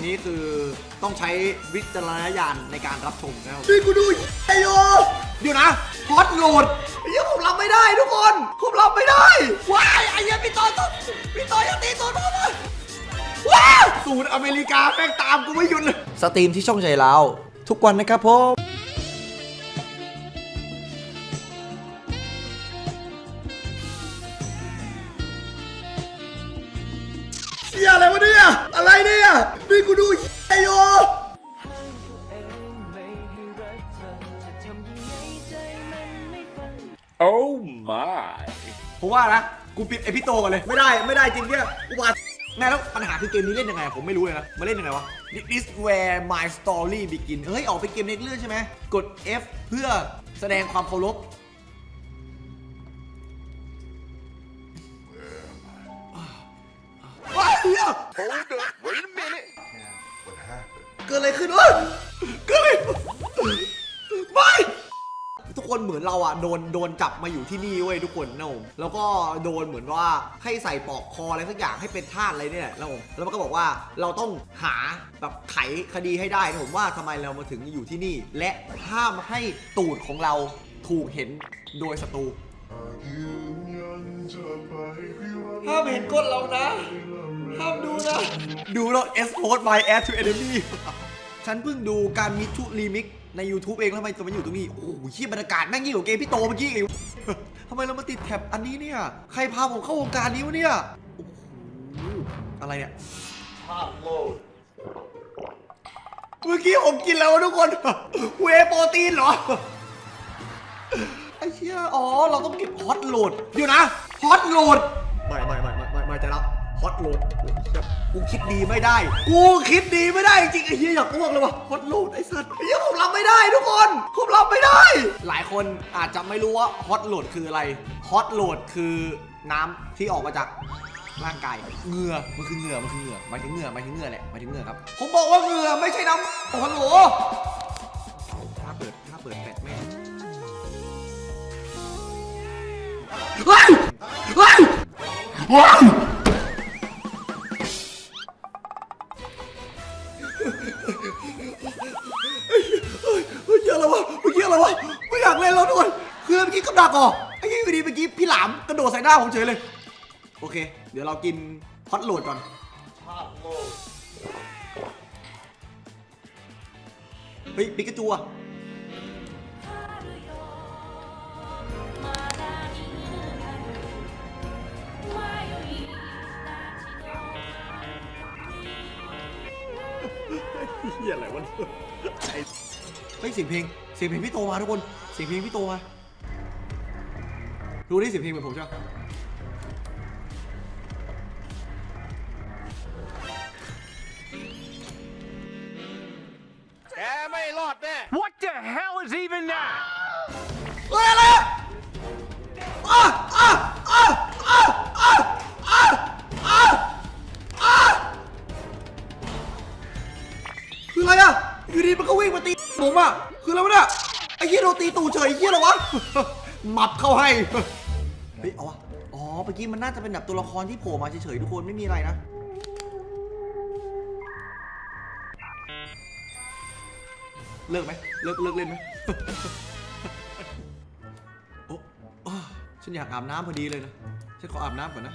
มนี้คือต้องใช้วิจารณญาณในการรับชมนะครับนี่กูดูไอ้โยเดี๋ยวนะฮอตโหลดเฮ้ยผมรับไม่ได้ทุกคนผมรับไม่ได้ว้ายไอ้เหี้ยพี่ต่อต้องพี่ต่อยังตีตูดผมเลยว้าวตูดอเมริกาแม่งตามกูไม่หยุดเลยสตรีมที่ช่องใจเราทุกวันนะครับผม เชี่ยอะไรวะเนี่ย อะไรเนี่ย นี่กูดูไอ้โย Oh my ผมว่านะ กูปิดไอพี่โตก่อนเลย ไม่ได้ ไม่ได้จริงเนี่ยกูว่าแม่แล้วปัญหาคือเกมนี้เล่นยังไง ผมไม่รู้เลยนะมาเล่นยังไงวะ This is where my story begin เฮ้ย ออกไปเกมในเรื่องใช่ไหม กด F เพื่อแสดงความเคารพ Hold up Wait a minute เกิดอะไรขึ้นวะเกิดอะไรไม่ทุกคนเหมือนเราอะโดนโดนจับมาอยู่ที่นี่เว้ยทุกคนนะผมแล้วก็โดนเหมือนว่าให้ใส่ปลอกคออะไรสักอย่างให้เป็นทาสอะไรเนี่ยนะผมแล้วมันก็บอกว่าเราต้องหาแบบไขคดีให้ได้นะผมว่าทำไมเรามาถึงอยู่ที่นี่ และห้ามให้ตูดของเราถูกเห็นโดยศัตรูห้ามเห็นก้นเรานะ ห้ามดูนะ ดูแล้ว export my ass to enemy ฉันเพิ่งดูการมิทูรีมิกใน YouTube เองแล้วทำไมจะมาอยู่ตรงนี้ โอ้โหขี้บรรยากาศแม่งยิ่งกว่าเกมพี่โตเมื่อกี้อีกทำไมเรามาติดแท็บอันนี้เนี่ย ใครพาผมเข้าวงการนี้วะเนี่ย โอ้โห อะไรเนี่ยเมื่อกี้ผมกินแล้วะทุกคน เวย์โปรตีนเหรอ ไอ้เชี่ยอ๋อ เราต้องเก็บฮอตโหลด เดี๋ยวนะ ฮอตโหลด ไม่ไม่ไม่ไม่ไม่ไม่จะรับฮ อตโหลดกูคิดดีไม่ได้ กูคิดดีไม่ได้จริงไอ้เหี้ยอยากอ้วกเลยวะฮอตโหลดไอ้สัตว์ไอ้เหี้ยผมรับไม่ได้ทุกคนผมรับไม่ได้ หลายคนอาจจะไม่รู้ว่าฮอตโหลดคืออะไรฮอตโหลดคือน้ำที่ออกมาจากร่างกายเหงื่อมันคือเหงื่อมันคือเหงื่อหมายถึงเหงื่อหมายถึงเหงื่อแหละหมายถึงเหงื่อครับผมบอกว่าเหงื่อไม่ใช่น้ำโอ้โหถ้าเปิดถ้าเปิดแฟลชแม่เฮ้ยเฮ้ย เมื่อกี้อะไรวะไม่อยากเล่นแล้วด้วยคือเมื่อกี้ก็ดักอะไอ้ยี่อยู่ดีเมื่อกี้พี่หลามกระโดดใส่หน้าผมเฉยเลย โอเค เดี๋ยวเรากินฮอตโหลดก่อนเฮ้ยปิกาจูอะเฮียอะไรวะเนี่ยไอ ฮ้ยเสียงเพลงเสียงเพลงพี่โตมาทุกคนเสียงเพลงพี่โตมารู้ได้เสียงเพลงเหมือนผมใช่ไหมแกไม่รอดแน่ What the hell is even that? เฮ้ยอะไรอะอะ วิ่งมาตีผมอะคืออะไรวะเนี่ยไอ้เหี้ยโดนตีตูเฉยไอ้เหี้ยเหรอวะ หมับเข้าให้ เฮ้ยเอาวะอ๋อเมื่อกี้มันน่าจะเป็นแบบตัวละครที่โผล่มาเฉยๆทุกคนไม่มีอะไรนะเลิกไหมเลิกเลิกเล่นไหมโอ้ฉันอยากอาบน้ำพอดีเลยนะ ฉันขออาบน้ำก่อนนะ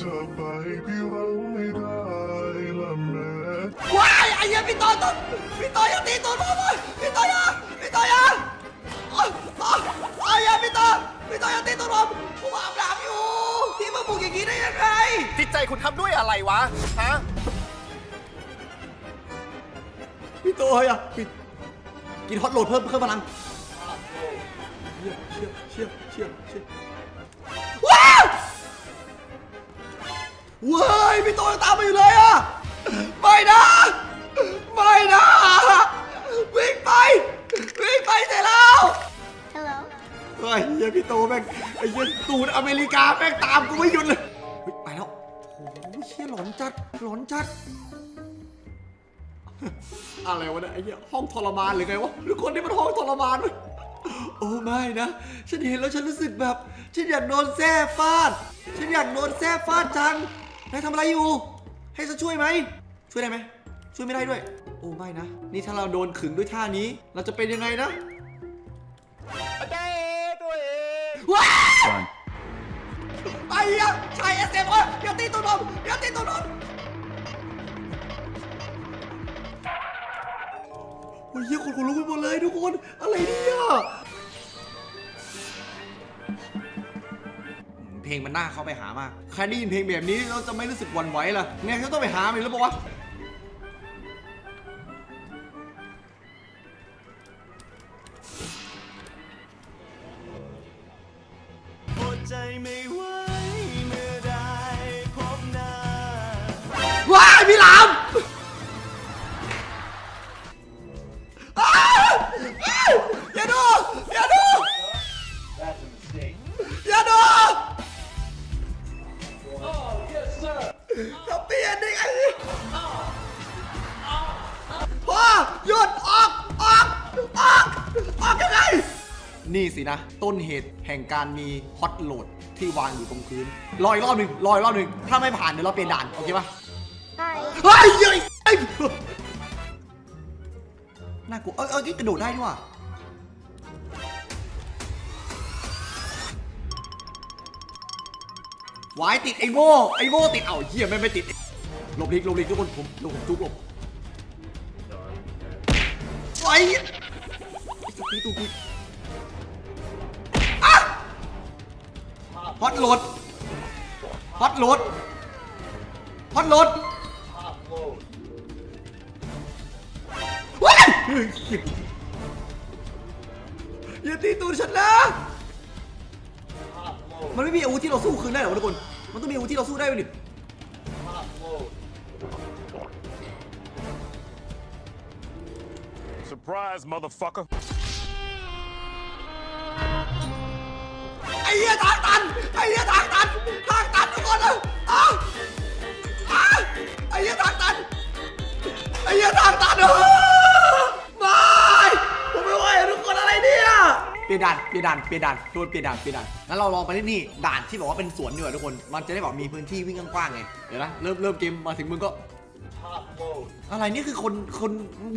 ยืนยันจะไปพี่หวังไม่ได้ละแม้ว้ายไอ้เหี้ยพี่ต่อต้นพี่ต่ออย่าตีตูดผมเลยพี่ต่ออย่าพี่ต่ออย่าอ้าวอ้าวไอ้เหี้ยพี่ต่อพี่ต่ออย่าตีตูดผมผมอาบน้ำอยู่ที่มาบุกอย่างนี้ได้ยังไงจิตใจคุณทำด้วยอะไรวะฮะพี่ต่ออย่าพี่กินฮอตโหลดเพิ่มเพิ่มพลังเชี่ยเชี่ยเชี่ยเชี่ยเชี่ย เว้ยพี่ต่อยังตามมาอยู่เลยอะไม่นะ ไม่นะ วิ่งไป วิ่งไปเสร็จแล้ว Hello. เฮ้ยเฮียพี่โตแม่งไอ้เหี้ยตูดอเมริกาแม่งตามกูไม่หยุดเลยเฮ้ยไปแล้วโอ้โหเชี่ยหลอนจัดหลอนจัด อะไรวะเนี่ยไอ้เหี้ยห้องทรมานหรือไงวะทุกคนนี่มันห้องทรมานเว้ยโอ้ไม่นะ ฉันเห็นแล้วฉันรู้สึกแบบ ฉันอยากโดนแส้ฟาด ฉันอยากโดนแส้ฟาดจัง นายทำอะไรอยู่ ให้ฉันช่วยไหม ช่วยได้ไหม ช่วยไม่ได้ด้วย โอ้ไม่นะ นี่ถ้าเราโดนขึงด้วยท่านี้ เราจะเป็นยังไงนะได้ตัวเองว้าวไอ้ยังชายเอสเอ็มเออย่าตีตัวนมอย่าตีตัวนมโอ้ยเหี้ยคนคนลุกไปหมดเลยทุกคน อะไรเนี่ย ลงมันน่าเข้าไปหามาก ใครได้ยินเพลงแบบนี้เราจะไม่รู้สึกหวั่นไหวล่ะเนี่ยเขาต้องไปหามันแล้วบอกว่าอดใจไม่ไหวเมื่อได้พบหน้าว้ายพี่หลาม จะเปลี่ยนได้ไงพ่อหยุดออกออกออกออกยังไง นี่สินะ ต้นเหตุแห่งการมีฮอตโหลดที่วางอยู่ตรงพื้นรออีกรอบหนึ่งรออีกรอบหนึ่งถ้าไม่ผ่านเดี๋ยวเราเปลี่ยนด่าน โอเคปะเฮ้ยเฮ้ยเฮ้ยน่ากลัวเอ้ยเอ้ยกระโดดได้ด้วย ว่ะวายติดไอโม่ไอโม่ติดเอ้าเหี้ยไม่ไม่ติดหลบลีกหลบลีกทุกคนผมหลบผมทุกหลบไอ้ไอ้สปีดตูกูอะฮอตโหลดฮอตโหลดฮอตโหลดว้ายเฮ้ยอย่าตีตูดฉันนะ มันไม่มีอาวุธที่เราสู้คืนได้หรอวะทุกคน มันต้องมีอาวุธที่เราสู้ได้ไหมดิ Surprise motherfucker ไอ้เหี้ยทางตัน ไอ้เหี้ยทางตัน ทางตันทุกคนเลยอ้าวอ้าวไอ้เหี้ยทางตัน ยนด่านเปลี่ยนด่านเปลี่ยนด่านโดนเปลี่ยนด่านเปลี่ยนด่านงั้นเราลองไปที่นี่ด่านที่บอกว่าเป็นสวนดีกว่าทุกคน มันจะได้แบบมีพื้นที่วิ่งกว้างๆไงเดี๋ยวนะเริ่มเริ่มเกมมาถึงมึงก็อะไรนี่คือคนคน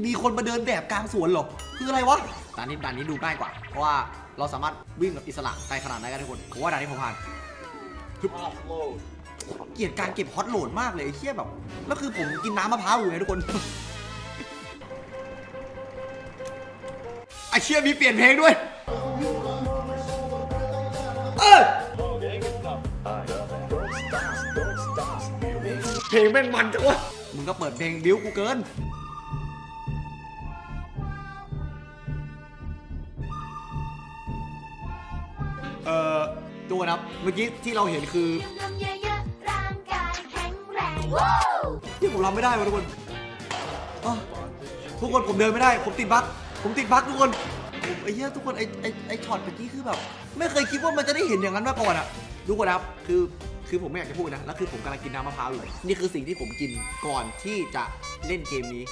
มีคนมาเดินแบบกลางสวนเหรอคืออะไรวะด่านนี้ด่านนี้ดูง่ายกว่า เพราะว่าเราสามารถวิ่งแบบอิสระไกลขนาดไหนกันทุกคนผมว่าด่านนี้ผมผ่านเกลียดการเก็บฮอตโหลดมากเลยไอ้เชี่ยแบบแล้วคือผมกินน้ำมะพร้าวอยู่ไงทุกคนไอเชี่ยมีเปลี่ยนเพลงด้วย เพลงแม่งมันจังวะมึงก็เปิดเพลงบิ้วกูเกิน เอ่อตัวนะครับ เมื่อกี้ที่เราเห็นคือนมเยอะๆร่างกายแข็งแรงว้าวที่ผมรับไม่ได้วะทุกคนอ้าวทุกคนผมเดินไม่ได้ ผมติดบั๊กผมติดบั๊กทุกคนผมไอ้เหี้ยทุกคนไอ้ไอ้ไอ้ช็อตเมื่อกี้คือแบบ ไม่เคยคิดว่ามันจะได้เห็นอย่างนั้นมาก่อนอะทุกคนนะครับ คือ คือผมไม่อยากจะพูดนะแล้วคือผมกำลังกินน้ำมะพร้าวอยู่นี่คือสิ่งที่ผมกินก่อนที่จะเล่นเกมนี้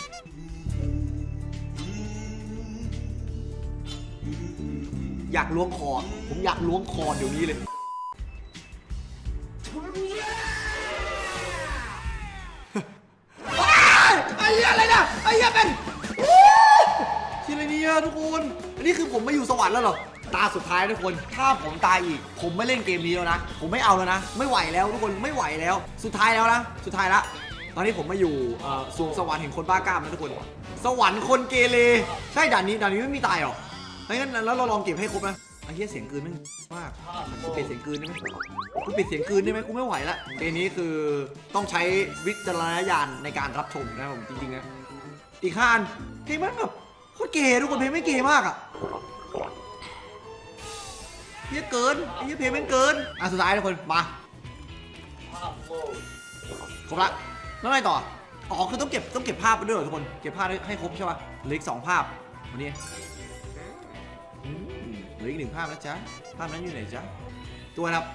อยากล้วงคอ ผมอยากล้วงคอเดี๋ยวนี้เลย ตาสุดท้ายทุกคน ถ้าผมตายอีก ผมไม่เล่นเกมนี้แล้วนะ ผมไม่เอาแล้วนะ ไม่ไหวแล้วทุกคนไม่ไหวแล้ว สุดท้ายแล้วนะ สุดท้ายละ ตอนนี้ผมมาอยู่อ่อสวงสวรรค์แห่งคนบ้ากล้ามนะทุกคน สวรรค์คนเกเร ใช่ด่านนี้ด่านนี้ไม่มีตายหรองั้นแล้วเราลองเก็บให้ครบนะไอ้เหี้ยเสียงกืนม่งมากกูเปลี่ยนเสียงกืนได้ไหมกูปิดเสียงกืนได้ไหมกูไม่ไหวละเกมนี้คือต้องใช้วิจารณญาณในการรับชมนะผมจริงๆนะ อีกห้านเพลงมันแบบโคตรเก๋ทุกคนเพลงไม่เก๋มากอะ เหี้ยเกินอ้เหี้ยเพลงม่งเกิน อะสุดท้ายทุกคนมาครบละแล้วไงต่อ อ๋อคือต้องเก็บต้องเก็บภาพไปด้วยเหรอทุกคน เก็บภาพให้ครบใช่ป่ะเหลืออีกสองภาพวันนี้เหลืออีกหนึ่งภาพแล้วจ๊ะ ภาพนั้นอยู่ไหนจ๊ะ ตัวนะครับ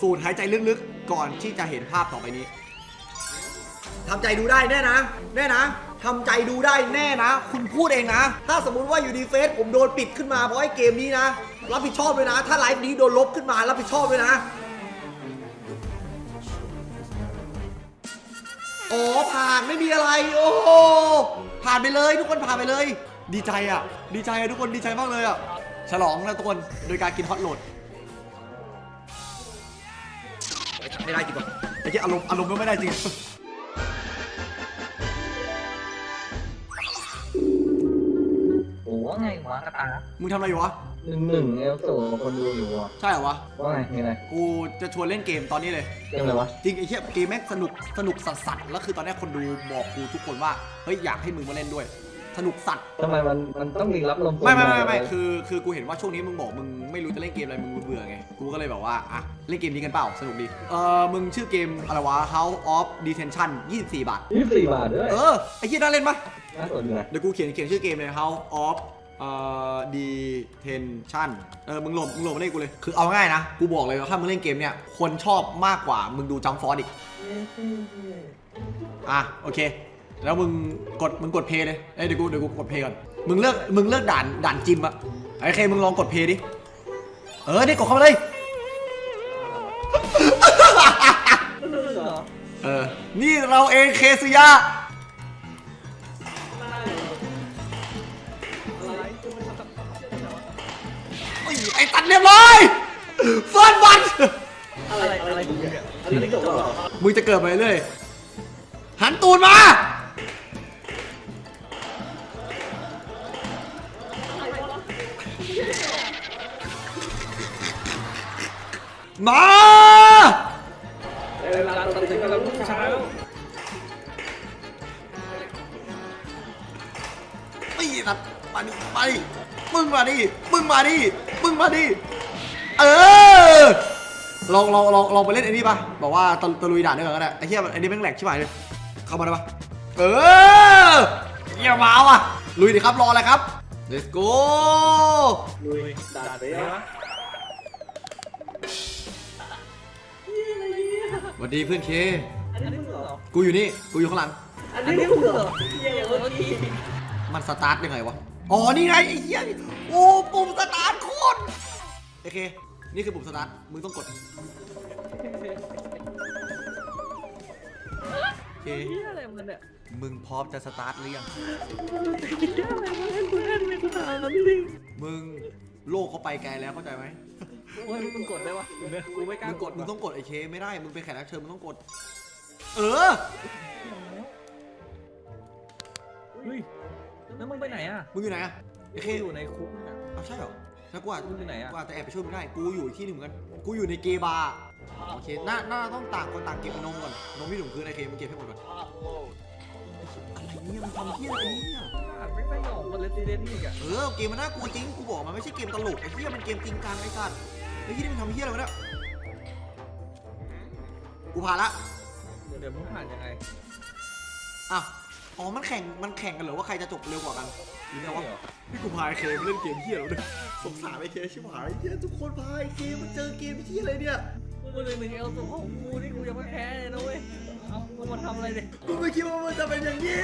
สูดหายใจลึกๆ ก่อนที่จะเห็นภาพต่อไปนี้ทำใจดูได้แน่นะ แน่นะ ทำใจดูได้แน่นะ คุณพูดเองนะ ถ้าสมมุติว่าอยู่ดีเฟซผมโดนปิดขึ้นมาเพราะไอ้เกมนี้นะ รับผิดชอบเลยนะ ถ้าไลฟ์นี้โดนลบขึ้นมารับผิดชอบเลยนะ อ๋อผ่านไม่มีอะไร โอ้โหผ่านไปเลย ทุกคนผ่านไปเลย ดีใจอะ ดีใจอะทุกคนดีใจมากเลยอะ ฉลองนะทุกคนโดยการกินฮอตโหลดไม่ได้จริงป่ะไอ้ที่อารมณ์อารมณ์ก็ไม่ได้จริง ว่าไงวะกระตามึงทำอะไรอยู่วะหนึ่งหนึ่งเอลสูคนดูอยู่อะใช่เหรอวะ ว่าไงมีอะไรกูจะชวนเล่นเกมตอนนี้เลย เกมอะไรวะ จริงไอ้เหี้ยเกมแม่งสนุกสนุกสัสสัสแล้วคือตอนนี้คนดูบอกกูทุกคนว่าเฮ้ยอยากให้มึงมาเล่นด้วย สนุกสัตว์ทำไมมันมันต้องมีรับลมไม่ไม่ไม่ไม่คือคือกูเห็นว่าช่วงนี้มึงบอกมึงไม่รู้จะเล่นเกมอะไรมึงเบื่อไง กูก็เลยแบบว่าอะเล่นเกมนี้กันเปล่าสนุกดี เออมึงชื่อเกมอะไรวะ House of Detention 24 บาท ยี่สิบสี่บาทด้วยเออไอ้เหี้ยน่าเล่นปะน่าสนอยู่นะเดี๋ยวกูเขียนเขียนชื่อเกมเลย House of เอ่อ Detention เออมึงโหลดมึงโหลดมาเล่นกูเลย คือเอาง่ายนะ กูบอกเลยว่าถ้ามึงเล่นเกมเนี้ยคนชอบมากกว่า มึงดูจัมฟอร์อีก อะโอเค แล้วมึงกดมึงกดเพย์เลยเอ้ยเดี๋ยวกูเดี๋ยวกูกดเพย์ก่อน มึงเลือกมึงเลือกด่านด่านจิมอะไอ้เคมึงลองกดเพย์ดิ เออนี่กดเข้ามาเลย เออ นี่เราเองเคสุยะ รียบร้อยเฟิร์สบัตอะไรอะไรเนี่ยอันนี้จบแล้วเหรอมึงจะเกิดไปเรื่อยหันตูนมา มาเวลาตัดสินกันแล้วลูกชายแล้วไอ้สัตว์มาดิมาดิมึงมาดิมึงมาดิมึงมาดิ เออลองลองลองลองไปเล่นไอ้นี่ป่ะบอกว่าตะตะลุยด่านด้วยกันก็ได้ไอ้เหี้ยไอ้นี่แม่งแหลกชิบหายเลยเข้ามาได้ป่ะเออเหี้ยมาว่ะลุยดิครับรออะไรครับ let's go ลุยด่าไปยังวะสวัสดีเพื่อนเค อันนี้มึงเหรอกูอยู่นี่กูอยู่ข้างหลัง อันนี้มึงเหรอเฮียเมื่อกี้มันสตาร์ทยังไงวะ อ๋อ นี่ไงไอ้เหี้ยนี่โอ้ ปุ่มสตาร์ทโคตรโอเค นี่คือปุ่มสตาร์ท มึงต้องกด โอเค เฮียอะไรมันเนี่ยมึงพร้อมจะสตาร์ทหรือยังคิดได้อะไรมาเล่นกูเล่นไม่กูถามแล้วจริงมึงโลกเขาไปไกลแล้วเข้าใจไหมโอ้ยมึงกดได้วะกูไม่กล้ามึงกกด ดมึงต้องกดไอเคไม่ได้ มึงเป็นแขกรับเชิญมึงต้องกด เออ เฮ้ยแล้วมึงไปไหนอะมึงอยู่ไหนอะไอเคอยู่ในคุกอะเอาใช่เหรอ แล้วกูอาจมึงอยู่ไหนอะ กูอาจจะแอบไปช่วยมึงได้ กูอยู่อีกที่หนึ่งเหมือนกัน กูอยู่ในเกย์บาร์โอเคน่าน่าต้องต่างคนต่างเก็บนมก่อน นมที่ถุงคือไอเคมึงเก็บให้หมดก่อน อะไรเนี่ยมึงทำเที่ยอะไรเนี่ยไม่ไปหลอกคนเลสเดนอีกอะเออเกมมันน่ากลัวจริง กูบอกมันไม่ใช่เกมตลกไอ้เหี้ยมันเกมจริงจังไอ้สัตว์ไอ้เหี้ยนี่มันทำเหี้ยอะไรวะเนี่ยกูผ่านละเดี๋ยวมึงผ่านยังไงอะ อ๋อ มันแข่ง มันแข่งกันเหรอว่าใครจะจบเร็วกว่ากันหรือไงวะพี่กูพายเคมเล่นเกมเหี้ยแล้วเนี่ยสงสารไอ้เคชิบหายไอ้เหี้ยทุกคนพายเคมันเจอเกมเหี้ยอะไรเนี่ยกูเลยหนึ่งเอลตัวของกูนี่กูยังไม่แพ้เลยนะเว้ยเอากูมาทำอะไรเนี่ยกูไม่คิดว่ามันจะเป็นอย่างนี้